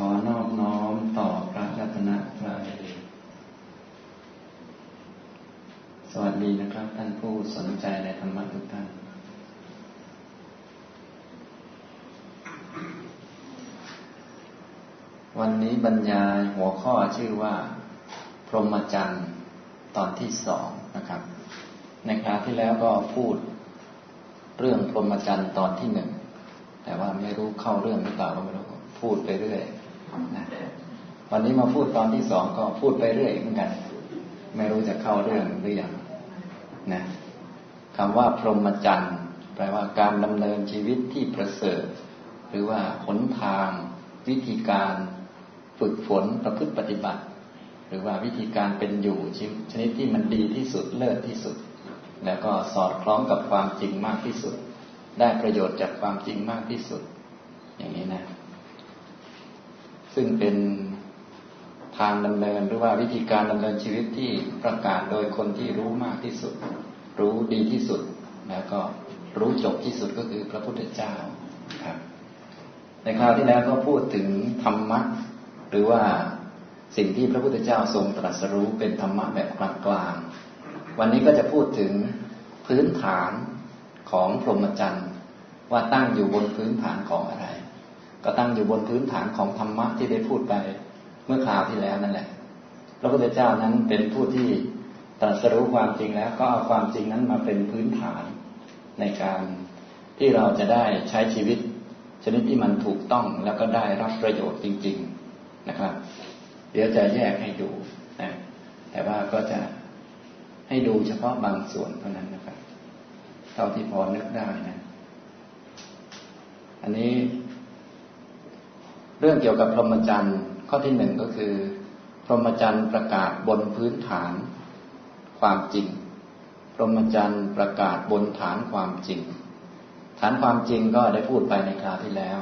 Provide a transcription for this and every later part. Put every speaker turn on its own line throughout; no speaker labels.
ขอนอบน้อมต่อพระรัตนตรัยสวัสดีนะครับท่านผู้สนใจในธรรมะทุกท่านวันนี้บรรยายหัวข้อชื่อว่า พรหมจรรย์ตอนที่สองนะครับ ในคราวที่แล้วก็พูดเรื่องพรหมจรรย์ตอนที่หนึ่งแต่ว่าไม่รู้เข้าเรื่องหรือเปล่าก็ไม่รู้พูดไปเรื่อย วันนี้มาพูดตอนที่สองก็พูดไปเรื่อยเหมือนกัน ไม่รู้จะเข้าเรื่องหรือยังนะคำว่าพรหมจรรย์แปลว่าการดำเนินชีวิตที่ประเสริฐ หรือว่าหนทาง วิธีการฝึกฝนประพฤติปฏิบัติ หรือว่าวิธีการเป็นอยู่ชนิดที่มันดีที่สุดเลิศที่สุด แล้วก็สอดคล้องกับความจริงมากที่สุด ได้ประโยชน์จากความจริงมากที่สุด อย่างนี้นะ ซึ่งเป็นทางดำเนินหรือว่าวิธีการดำเนินชีวิตที่ประกาศโดยคนที่รู้มากที่สุด รู้ดีที่สุด แล้วก็รู้จบที่สุดก็คือพระพุทธเจ้าครับในคราวที่แล้วก็พูดถึงธรรมะหรือว่าสิ่งที่พระพุทธเจ้าทรงตรัสรู้เป็นธรรมะแบบกลางๆวันนี้ก็จะพูดถึงพื้นฐานของพรหมจรรย์ว่าตั้งอยู่บนพื้นฐานของอะไร ก็ตั้งอยู่บนพื้นฐานของธรรมะที่ได้พูดไปเมื่อคราวที่แล้วนั่นแหละ พระพุทธเจ้านั้นเป็นผู้ที่ตรัสรู้ความจริงแล้วก็เอาความจริงนั้นมาเป็นพื้นฐานในการที่เราจะได้ใช้ชีวิต ชนิดที่มันถูกต้องแล้วก็ได้รับประโยชน์จริง ๆนะครับ เดี๋ยวจะแยกให้ดูนะแต่ว่าก็จะให้ดูเฉพาะบางส่วนเท่านั้นนะครับ เท่าที่พอนึกได้นะ อันนี้ เรื่องเกี่ยวกับพรหมจรรย์ข้อที่หนึ่งก็คือ พรหมจรรย์ประกาศบนพื้นฐานความจริง พรหมจรรย์ประกาศบนฐานความจริง ฐานความจริงก็ได้พูดไปในคราวที่แล้ว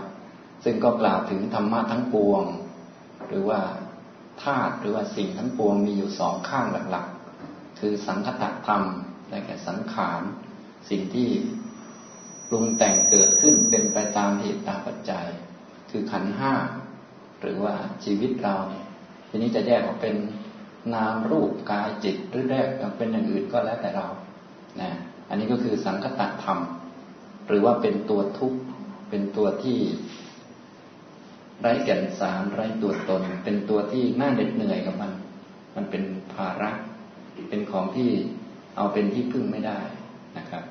ซึ่งก็กล่าวถึงธรรมะทั้งปวง หรือว่าธาตุหรือว่าสิ่งทั้งปวงมีอยู่สองข้างหลักๆ คือสังคตธรรมได้แก่สังขาร สิ่งที่ปรุงแต่งเกิดขึ้นเป็นไปตามเหตุตามปัจจัย คือขันห้าหรือว่าชีวิตเราเนี่ยทีนี้จะแยกออกเป็นนามรูปกายจิตหรือแยกเป็นอย่างอื่นก็แล้วแต่เรานะอันนี้ก็คือสังคตธรรม หรือว่าเป็นตัวทุกข์เป็นตัวที่ไร้แก่นสารไร้ตัวตน เป็นตัวที่น่าเหน็ดเหนื่อยกับมัน มันเป็นภาระเป็นของที่เอาเป็นที่พึ่งไม่ได้นะครับ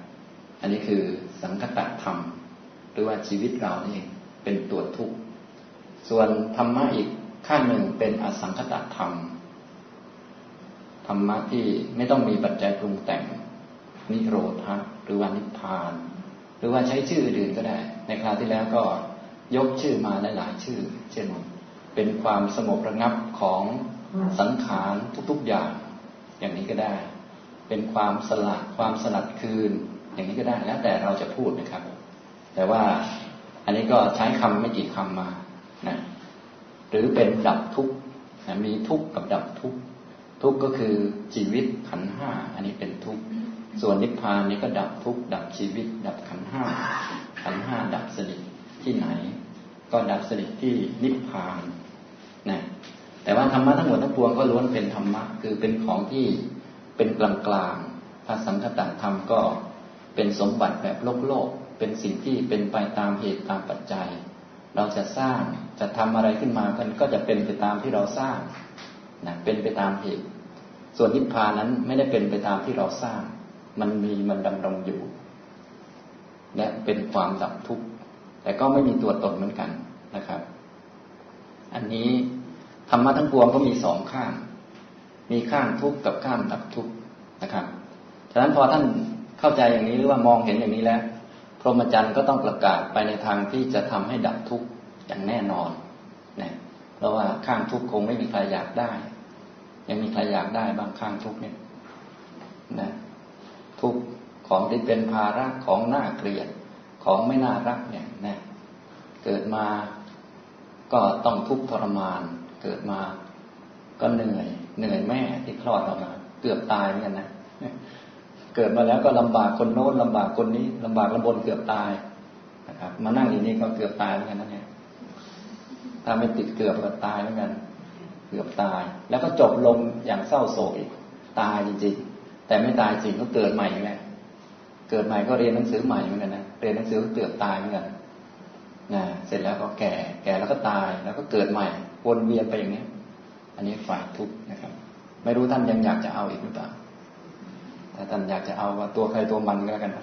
อันนี้คือสังคตธรรม หรือว่าชีวิตเรานี่ เป็นตัวทุกข์ ส่วนธรรมะอีกข้างหนึ่งเป็นอสังคตธรรม ธรรมะที่ไม่ต้องมีปัจจัยปรุงแต่ง นิโรธะหรือว่านิพพาน หรือว่าใช้ชื่ออื่นก็ได้ ในคราวที่แล้วก็ยกชื่อมาหลายๆชื่อ เช่นเป็นความสงบระงับของสังขารทุกๆอย่าง อย่างนี้ก็ได้ เป็นความสลัดความสลัดคืน อย่างนี้ก็ได้แล้วแต่เราจะพูดนะครับ แต่ว่า อันนี้ก็ใช้คำไม่กี่คำมานะหรือเป็นดับทุกข์นะมีทุกข์กับดับทุกข์ทุกข์ก็คือชีวิตขันห้าอันนี้เป็นทุกข์ส่วนนิพพานนี้ก็ดับทุกข์ดับชีวิต ดับขันห้าขันห้าดับสนิทที่ไหน ก็ดับสนิทที่นิพพานนะแต่ว่าธรรมะทั้งหมดทั้งปวงก็ล้วนเป็นธรรมะคือเป็นของที่เป็นกลางกลางพระสังฆตธรรมก็เป็นสมบัติแบบโลกโลก เป็นสิ่งที่เป็นไปตามเหตุตามปัจจัย เราจะสร้างจะทำอะไรขึ้นมากันก็จะเป็นไปตามที่เราสร้างนะเป็นไปตามเหตุ ส่วนนิพพานนั้นไม่ได้เป็นไปตามที่เราสร้าง มันมีมันดำรงอยู่ และเป็นความดับทุกข์แต่ก็ไม่มีตัวตนเหมือนกันนะครับ อันนี้ธรรมะทั้งปวงก็มีสองข้าง มีข้างทุกข์กับข้างดับทุกข์นะครับ ฉะนั้นพอท่านเข้าใจอย่างนี้หรือว่ามองเห็นอย่างนี้แล้ว พรหมจรรย์ก็ต้องประกาศไปในทางที่จะทำให้ดับทุกข์อย่างแน่นอนนะเพราะว่าข้างทุกข์คงไม่มีใครอยากได้ ยังมีใครอยากได้บางข้างทุกข์เนี่ยนะทุกข์ของที่เป็นภาระของน่าเกลียดของไม่น่ารักเนี่ยนะเกิดมาก็ต้องทุกข์ทรมาน เกิดมาก็เหนื่อย เหนื่อยแม่ที่คลอดออกมา เกือบตายเหมือนกันนะ เกิดมาแล้วก็ลำบากคนโน้นลำบากคนนี้ลำบากลำบนเกือบตายนะครับ มานั่งอยู่นี่ก็เกือบตายเหมือนกันนะเนี่ยถ้าไม่ติดเกือบก็ตายเหมือนกัน เกือบตาย แล้วก็จบลงอย่างเศร้าโศกอีกตายจริงๆ แต่ไม่ตายจริงก็เกิดใหม่แม่เกิดใหม่ก็เรียนหนังสือใหม่เหมือนกันนะเรียนหนังสือเกือบตายเหมือนกันนะเสร็จแล้วก็แก่ แก่แล้วก็ตายแล้วก็เกิดใหม่วนเวียนไปอย่างนี้อันนี้ฝ่ายทุกข์นะครับ ไม่รู้ท่านยังอยากจะเอาอีกหรือเปล่า ถ้าท่านอยากจะเอาว่าตัวใครตัวมันก็แล้วกัน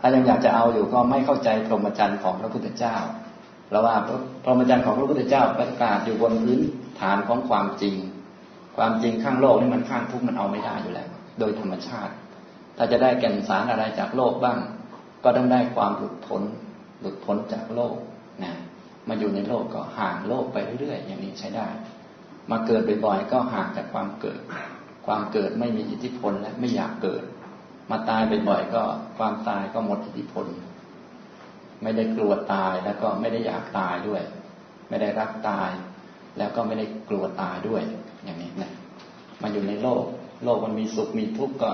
ถ้ายังอยากจะเอาอยู่ก็ไม่เข้าใจพรหมจรรย์ของพระพุทธเจ้าเราว่าพรหมจรรย์ของพระพุทธเจ้าประกาศอยู่บนพื้นฐานของความจริง ความจริงข้างโลกนี่มันข้างทุกข์มันเอาไม่ได้อยู่แล้ว โดยธรรมชาติ ถ้าจะได้แก่นสารอะไรจากโลกบ้าง ก็ต้องได้ความหลุดพ้นหลุดพ้นจากโลกนะมาอยู่ในโลกก็ห่างโลกไปเรื่อยๆ อย่างนี้ใช้ได้ มาเกิดบ่อยๆก็ห่างจากความเกิด ความเกิดไม่มีอิทธิพลและไม่อยากเกิด มาตายบ่อยๆก็ความตายก็หมดอิทธิพล ไม่ได้กลัวตายแล้วก็ไม่ได้อยากตายด้วย ไม่ได้รักตาย แล้วก็ไม่ได้กลัวตายด้วย อย่างนี้นะมาอยู่ในโลก โลกมันมีสุขมีทุกข์ก็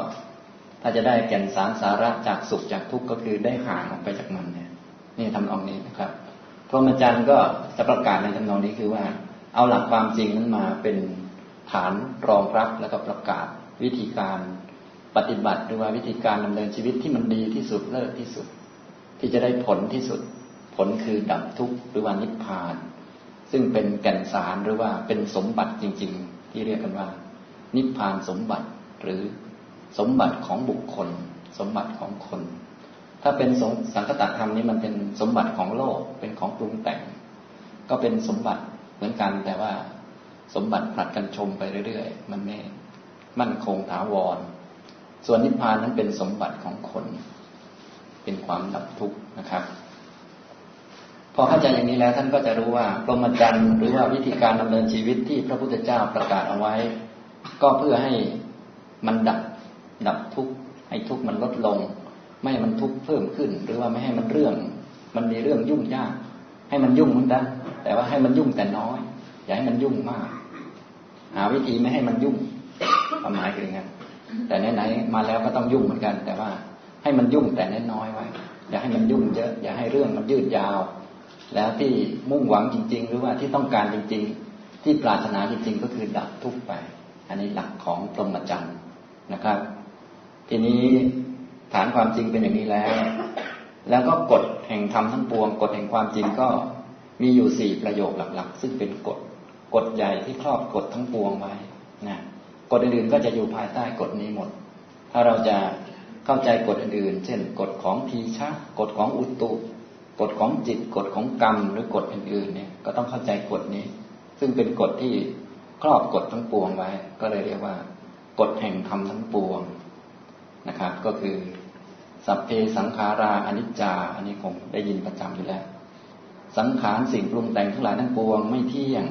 ถ้าจะได้แก่นสารสาระจากสุขจากทุกข์ก็คือได้ห่างออกไปจากมันเนี่ย นี่ทำนองนี้นะครับพระมจารย์ก็จะประกาศในทำนองนี้คือว่า เอาหลักความจริงนั้นมาเป็น ฐานรองรับแล้วก็ประกาศวิธีการปฏิบัติหรือว่าวิธีการดำเนินชีวิตที่มันดีที่สุดเลิศที่สุด ที่จะได้ผลที่สุด ผลคือดับทุกข์หรือว่านิพพาน ซึ่งเป็นแก่นสารหรือว่าเป็นสมบัติจริง ๆ ที่เรียกกันว่า นิพพานสมบัติหรือสมบัติของบุคคล สมบัติของคน ถ้าเป็นสังคตธรรมนี้มันเป็นสมบัติของโลกเป็นของปรุงแต่ง ก็เป็นสมบัติเหมือนกันแต่ว่า สมบัติผลัดกันชมไปเรื่อยๆ มันไม่มั่นคงถาวร ส่วนนิพพานนั้นเป็นสมบัติของคน เป็นความดับทุกข์นะครับ พอเข้าใจอย่างนี้แล้วท่านก็จะรู้ว่าพรหมจรรย์หรือว่าวิธีการดำเนินชีวิตที่พระพุทธเจ้าประกาศเอาไว้ ก็เพื่อให้มันดับดับทุกข์ให้ทุกข์มันลดลง ไม่ให้มันทุกข์เพิ่มขึ้น หรือว่าไม่ให้มันเรื่อง มันมีเรื่องยุ่งยาก ให้มันยุ่งเหมือนกันแต่ว่าให้มันยุ่งแต่น้อย อย่าให้มันยุ่งมาก หาวิธีไม่ให้มันยุ่งความหมายคืออย่างนั้นแต่ไหนๆมาแล้วก็ต้องยุ่งเหมือนกัน แต่ว่าให้มันยุ่งแต่น้อยไว้ อย่าให้มันยุ่งเยอะ อย่าให้เรื่องมันยืดยาว แล้วที่มุ่งหวังจริง ๆ หรือว่าที่ต้องการจริง ๆ ที่ปรารถนาจริง ๆ ก็คือดับทุกข์ไป อันนี้หลักของพรหมจรรย์นะครับ ทีนี้ฐานความจริงเป็นอย่างนี้แล้ว แล้วก็กฎแห่งธรรมทั้งปวง กฎแห่งความจริงก็มีอยู่สี่ประโยคหลัก ๆ ซึ่งเป็นกฎ กฎใหญ่ที่ครอบกฎทั้งปวงไว้นะกฎอื่นๆก็จะอยู่ภายใต้กฎนี้หมด ถ้าเราจะเข้าใจกฎอื่นๆ เช่น กฎของทีชะกฎของอุตุ กฎของจิต กฎของกรรม หรือกฎอื่นๆเนี่ยก็ต้องเข้าใจกฎนี้ ซึ่งเป็นกฎที่ครอบกฎทั้งปวงไว้ ก็เลยเรียกว่า กฎแห่งธรรมทั้งปวงนะครับ ก็คือสัพเพสังขาราอนิจจา อันนี้คงได้ยินประจำอยู่แล้ว สังขารสิ่งปรุงแต่งทั้งหลายทั้งปวงไม่เที่ยง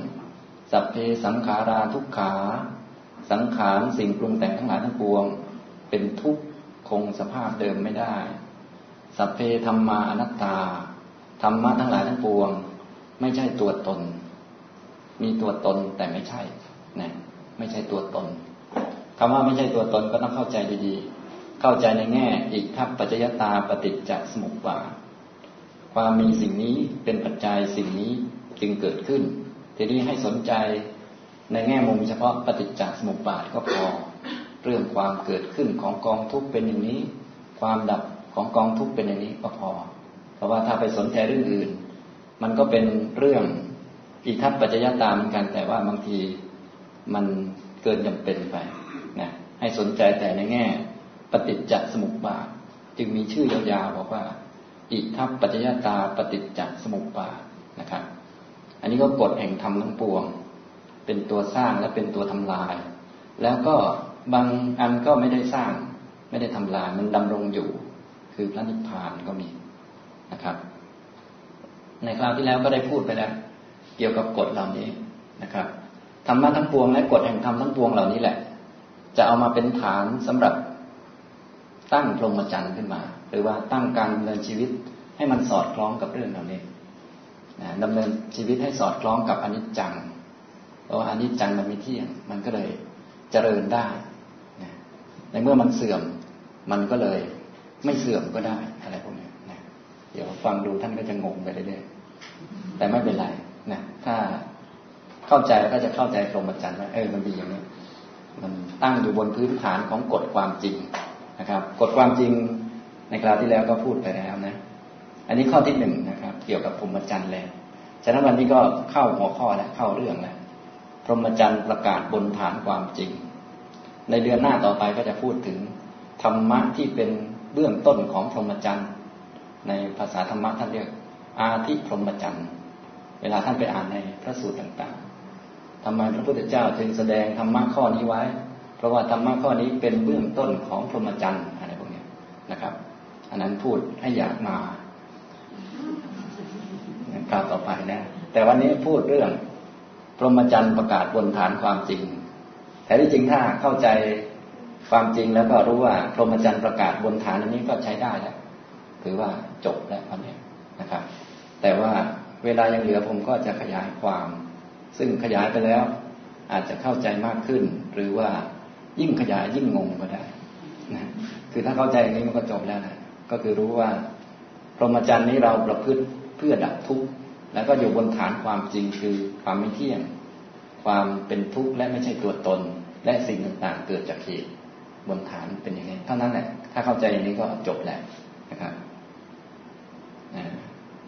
สัพเพสังขาราทุกขา สังขารสิ่งปรุงแต่งทั้งหลายทั้งปวง เป็นทุกข์คงสภาพเดิมไม่ได้ สัพเพธรรมาอนัตตาธรรมะทั้งหลายทั้งปวง ไม่ใช่ตัวตน มีตัวตนแต่ไม่ใช่นะไม่ใช่ตัวตนคำว่าไม่ใช่ตัวตนก็ต้องเข้าใจดีๆ เข้าใจในแง่อีกทัพปัจจยตาปฏิจจสมุปบาทความมีสิ่งนี้เป็นปัจจัยสิ่งนี้จึงเกิดขึ้น ทีนี้ให้สนใจในแง่มุมเฉพาะปฏิจจสมุปบาทก็พอ เรื่องความเกิดขึ้นของกองทุกข์เป็นอย่างนี้ ความดับของกองทุกข์เป็นอย่างนี้ก็พอ เพราะว่าถ้าไปสนใจเรื่องอื่น มันก็เป็นเรื่องอีทัพปัจจยตาเหมือนกัน แต่ว่าบางทีมันเกินจำเป็นไปนะให้สนใจแต่ในแง่ ปฏิจจสมุปบาท จึงมีชื่อยาวๆบอกว่า อิทัพปัจจยตาปฏิจจสมุปบาทนะครับ อันนี้ก็กฎแห่งธรรมทั้งปวง เป็นตัวสร้างและเป็นตัวทำลาย แล้วก็บางอันก็ไม่ได้สร้าง ไม่ได้ทำลาย มันดำรงอยู่ คือพระนิพพานก็มีนะครับ ในคราวที่แล้วก็ได้พูดไปแล้ว เกี่ยวกับกฎเหล่านี้นะครับธรรมะทั้งปวงและกฎแห่งธรรมทั้งปวงเหล่านี้แหละ จะเอามาเป็นฐานสำหรับตั้งพรหมจรรย์ขึ้นมา หรือว่าตั้งการดำเนินชีวิตให้มันสอดคล้องกับเรื่องเหล่านี้ ดำเนินชีวิตให้สอดคล้องกับอนิจจัง เพราะว่าอนิจจังมันมีเที่ยง มันก็เลยเจริญได้ในเมื่อมันเสื่อมมันก็เลยไม่เสื่อมก็ได้อะไรพวกนี้นะเดี๋ยวฟังดูท่านก็จะงงไปเรื่อยๆแต่ไม่เป็นไรนะถ้าเข้าใจแล้วก็จะเข้าใจพรหมจรรย์ว่าเออมันดีอย่างนี้มันตั้งอยู่บนพื้นฐานของกฎความจริงนะครับกฎความจริงในคราวที่แล้วก็พูดไปแล้วนะ อันนี้ข้อที่หนึ่งนะครับ เกี่ยวกับพรหมจรรย์แล้ว ฉะนั้นวันนี้ก็เข้าหัวข้อแล้วเข้าเรื่องแล้วพรหมจรรย์ประกาศบนฐานความจริง ในเดือนหน้าต่อไปก็จะพูดถึงธรรมะที่เป็นเบื้องต้นของพรหมจรรย์ในภาษาธรรมะท่านเรียกอาทิพรหมจรรย์เวลาท่านไปอ่านในพระสูตรต่างๆทำไมพระพุทธเจ้าจึงแสดงธรรมะข้อนี้ไว้ เพราะว่าธรรมะข้อนี้เป็นเบื้องต้นของพรหมจรรย์อะไรพวกนี้นะครับ อันนั้นพูดให้อยากมา คราวต่อไปนะ แต่วันนี้พูดเรื่อง พรหมจรรย์ประกาศบนฐานความจริง แต่ที่จริงถ้าเข้าใจความจริงแล้วก็รู้ว่าพรหมจรรย์ประกาศบนฐานอันนี้ก็ใช้ได้แล้วถือว่าจบแล้ววันนี้นะครับ แต่ว่าเวลายังเหลือผมก็จะขยายความ ซึ่งขยายไปแล้ว อาจจะเข้าใจมากขึ้น หรือว่ายิ่งขยายยิ่งงงก็ได้นะคือถ้าเข้าใจอย่างนี้มันก็จบแล้วนะก็คือรู้ว่าพรหมจรรย์นี้เราประพฤติ พื่อดับทุกข์แล้วก็อยู่บนฐานความจริงคือความไม่เที่ยง ความเป็นทุกข์และไม่ใช่ตัวตน และสิ่งต่างๆ เกิดจากเหตุบนฐานเป็นอย่างนี้เท่านั้นแหละถ้าเข้าใจอย่างนี้ก็จบแล้วนะครับ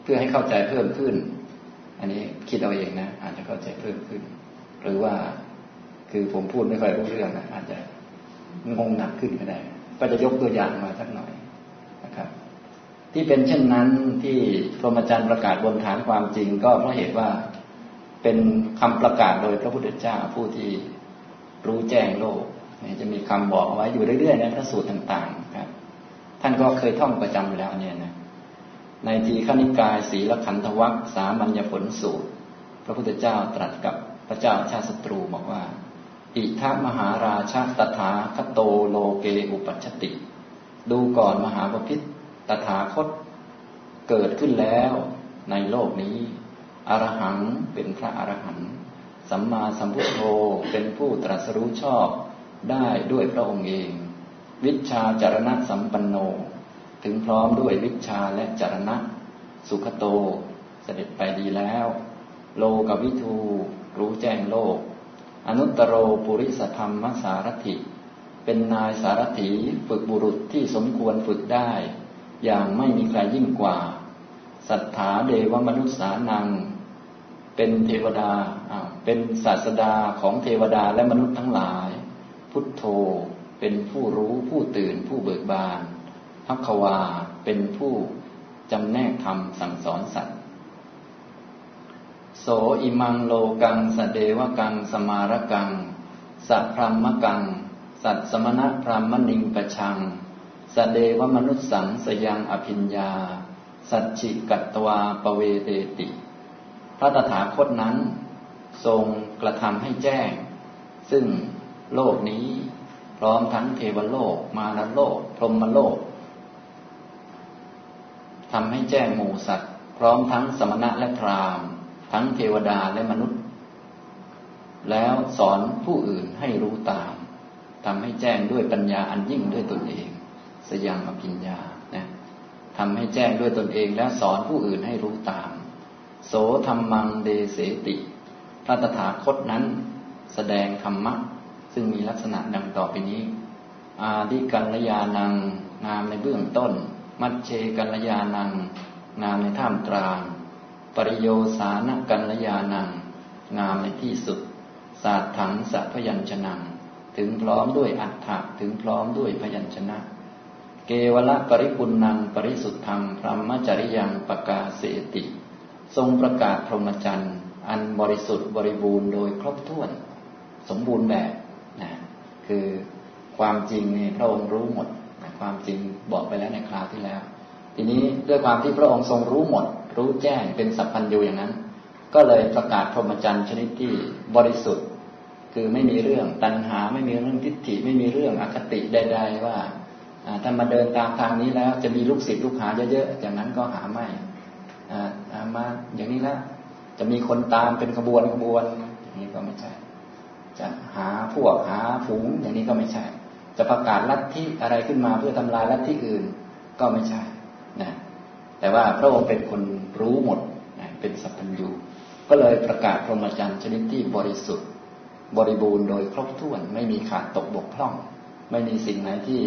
เพื่อให้เข้าใจเพิ่มขึ้น อันนี้คิดเอาเองนะอาจจะเข้าใจเพิ่มขึ้น หรือว่าคือผมพูดไม่ค่อยรู้เรื่องนะอาจจะงงหนักขึ้นก็ได้ ก็จะยกตัวอย่างมาสักหน่อยนะครับ ที่เป็นเช่นนั้นที่พรหมจรรย์ประกาศบนฐานความจริง ก็เพราะเหตุว่าเป็นคำประกาศโดยพระพุทธเจ้าผู้ที่รู้แจ้งโลกจะมีคำบอกไว้อยู่เรื่อยๆในพระสูตรต่างๆครับ ท่านก็เคยท่องประจำอยู่แล้วเนี่ยนะในทีขณิกายศีลขันธวัคสามัญญผลสูตร พระพุทธเจ้าตรัสกับพระเจ้าชาติศัตรูบอกว่า อิทัมหาราชาตถาคโตโลเกอุปัชติ ดูก่อนมหาปพิธ ตถาคตเกิดขึ้นแล้วในโลกนี้ อรหังเป็นพระอรหันต์สัมมาสัมพุทโธเป็นผู้ตรัสรู้ชอบได้ด้วยพระองค์เอง วิชาจารณะสัมปันโน ถึงพร้อมด้วยวิชาและจารณะ สุขโตเสด็จไปดีแล้ว โลกวิทูรู้แจ้งโลก อนุตตรโรปุริสธรรมสารถิ เป็นนายสารถีฝึกบุรุษที่สมควรฝึกได้ อย่างไม่มีใครยิ่งกว่า สัทธาเดวมนุษย์สานัง เป็นเทวดา เป็นศาสดาของเทวดาและมนุษย์ทั้งหลาย พุทโธเป็นผู้รู้ผู้ตื่นผู้เบิกบานพักวาเป็นผู้จำแนกธรรมสั่งสอนสัตว์โสอิมังโลกังสเดวกัง สมารกัง สัพพรมกัง สัตสมณะพรามนิงประชัง สเดวมนุษสังสยังอภิญญา สัจฉิกัตวาปเวเตติ พระตถาคตนั้น ทรงกระทำให้แจ้ง ซึ่งโลกนี้พร้อมทั้งเทวโลก มารโลก พรหมโลกทำให้แจ้งหมู่สัตว์ พร้อมทั้งสมณะและพราหมณ์ ทั้งเทวดาและมนุษย์ แล้วสอนผู้อื่นให้รู้ตามทำให้แจ้งด้วยปัญญาอันยิ่งด้วยตนเอง สยามอภิญญานะทำให้แจ้งด้วยตนเองแล้วสอนผู้อื่นให้รู้ตาม โสธรรมังเดเสติพระตถาคตนั้น แสดงธรรมะ ซึ่งมีลักษณะดังต่อไปนี้ อาดิกัลยาณังงามในเบื้องต้น มัชเชกัลยาณังงามในท่ามกลาง ปริโยสานกัลยาณังงามในที่สุด ศาสถังสัพยัญชนะถึงพร้อมด้วยอัฏฐะถึงพร้อมด้วยพยัญชนะ เกวละปริปุนังปริสุทธังพรหมจริยังปกาเสติ ทรงประกาศพรหมจรรย์ อันบริสุทธิ์บริบูรณ์โดยครบถ้วน สมบูรณ์แบบนะคือความจริงนี่พระองค์รู้หมดความจริงบอกไปแล้วในคราวที่แล้ว ทีนี้ด้วยความที่พระองค์ทรงรู้หมด รู้แจ้งเป็นสัพพัญญูอย่างนั้น ก็เลยประกาศพรหมจรรย์ชนิดที่บริสุทธิ์ คือไม่มีเรื่องตัณหาไม่มีเรื่องทิฏฐิไม่มีเรื่องอคติใด ๆ ว่า ถ้ามาเดินตามทางนี้แล้ว จะมีลูกศิษย์ลูกหาเยอะๆอย่างนั้นก็หาไม่มาอย่างนี้แล้วจะมีคนตามเป็นขบวนขบวนอย่างนี้ก็ไม่ใช่ จะหาพวกหาฝูงอย่างนี้ก็ไม่ใช่ จะประกาศลัทธิอะไรขึ้นมาเพื่อทำลายลัทธิอื่นก็ไม่ใช่นะแต่ว่าพระองค์เป็นคนรู้หมดนะเปเป็นสัพพัญญูก็เลยประกาศพรหมจรรย์ชนิดที่บริสุทธิ์ บริบูรณ์โดยครบถ้วน ไม่มีขาดตกบกพร่อง ไม่มีสิ่งไหนที่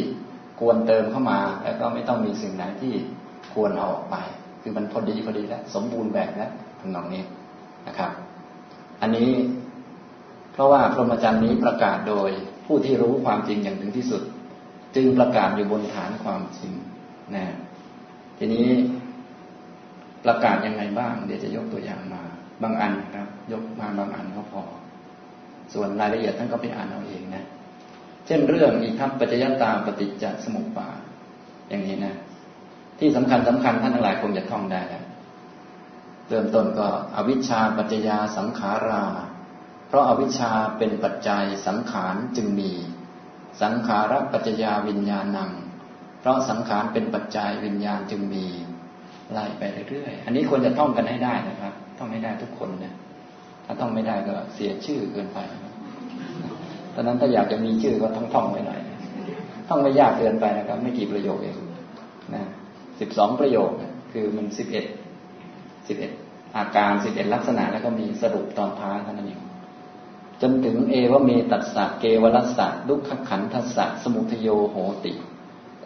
ควรเติมเข้ามา แล้วก็ไม่ต้องมีสิ่งไหนที่ควรเอาออกไป คือมันพอดีพอดีแล้วสมบูรณ์แบบแล้วทำนองนี้นะครับ อันนี้เพราะว่าพรหมจรรย์นี้ประกาศโดยผู้ที่รู้ความจริงอย่างถึงที่สุด จึงประกาศอยู่บนฐานความจริงนะทีนี้ประกาศยังไงบ้าง เดี๋ยวจะยกตัวอย่างมา บางอันครับ ยกมาบางอันก็พอ ส่วนรายละเอียดท่านก็ไปอ่านเอาเองนะ เช่นเรื่องอิทัปปัจจยตาปฏิจจสมุปบาทอย่างนี้นะ ที่สำคัญสำคัญท่านทั้งหลายคงจะท่องได้แล้วเริ่มต้นก็อวิชชาปัจจยาสังขารา เพราะอาวิชชาเป็นปัจจัยสังขารจึงมี สังขารปัจจยาวิญญาณัง เพราะสังขารเป็นปัจจัยวิญญาณจึงมีไล่ไปเรื่อยๆ อันนี้ควรจะท่องกันให้ได้นะครับ ท่องให้ได้ทุกคนนะ ถ้าท่องไม่ได้ก็เสียชื่อเกินไปนะ อนนั้นถ้าอยากจะมีชื่อก็ต้องท่องไว้หน่อยท่องไม่ยากเกินไปนะครับ ไม่กี่ประโยคเองนะสิบสองประโยคคือมันสิบเอ็ดสิบเอ็ดอาการสิบเอ็ดลักษณะแล้วก็มีสรุปตอนท้ายเท่านั้นเองจนถึงเอวเมตัสสะเกวรัสสะดุขขันทัสสะสมุทโยโหติ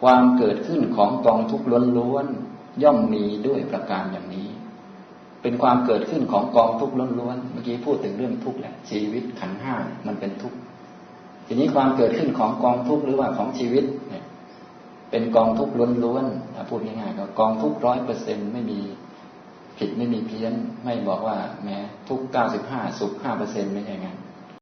ความเกิดขึ้นของกองทุกข์ล้วนๆย่อมมีด้วยประการอย่างนี้ เป็นความเกิดขึ้นของกองทุกข์ล้วนๆเมื่อกี้พูดถึงเรื่องทุกข์แหละชีวิตขันห้ามันเป็นทุกข์ ทีนี้ความเกิดขึ้นของกองทุกข์หรือว่าของชีวิตเนี่ยเป็นกองทุกข์ล้วนๆถ้าพูดง่ายๆก็กองทุกข์ร้อยเปอร์เซ็นไม่มีผิดไม่มีเพี้ยน ไม่บอกว่าแม้ทุกเก้าสิบห้าสุขห้าเปอร์เซ็นไม่ใช่งั้น